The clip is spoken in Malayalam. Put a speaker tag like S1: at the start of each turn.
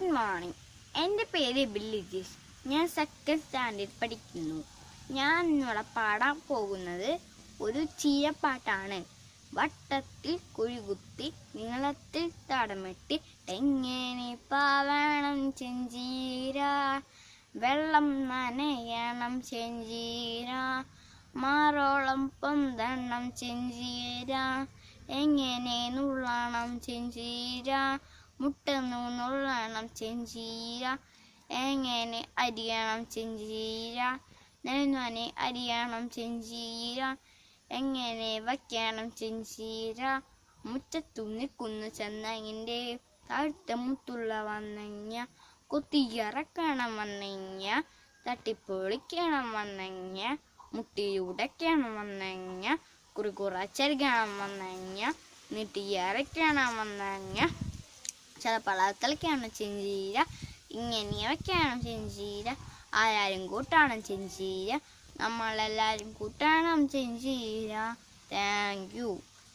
S1: Good morning. എന്റെ പേര് ബില്ലിജീഷ് ഞാൻ സെക്കൻഡ് സ്റ്റാൻഡേർഡ് പഠിക്കുന്നു. ഞാൻ ഇന്നിവിടെ പാടാൻ പോകുന്നത് ഒരു ചീരപ്പാട്ടാണ് വട്ടത്തിൽ കുഴികുത്തി നീളത്തിൽ തടമിട്ടി എങ്ങനെ പാവണം ചെഞ്ചീര. വെള്ളം നനയണം ചെഞ്ചീര. മാറോളം പൊന്തണം ചെഞ്ചീര. എങ്ങനെ നുള്ളണം ചെഞ്ചീര. മുട്ടന്നു നുള്ളണം ചെഞ്ചീര എങ്ങനെ അരിയണം ചെഞ്ചീര നെയ്യുവാനെ അരിയണം ചെഞ്ചീര എങ്ങനെ വയ്ക്കണം ചെഞ്ചീര മുറ്റത്തു നിൽക്കുന്നു ചെന്നങ്ങിന്റെ താഴ്ത്ത മുത്തുള്ള വന്നങ്ങ കുത്തിയിറക്കണം വന്നങ്ങ തട്ടിപ്പൊളിക്കണം വന്നങ്ങ മുട്ടിയുടയ്ക്കണം വന്നങ്ങ കുറുകുറച്ചരിക്കണം വന്നങ്ങ നീട്ടിയിറക്കണം വന്നങ്ങ ചിലപ്പോൾ കളിക്കണം ചെഞ്ചീര ഇങ്ങനെയൊക്കെയാണ് ചെഞ്ചീര ആരാരും കൂട്ടണം ചെഞ്ചീര നമ്മളെല്ലാവരും കൂട്ടണം ചെഞ്ചീര. Thank you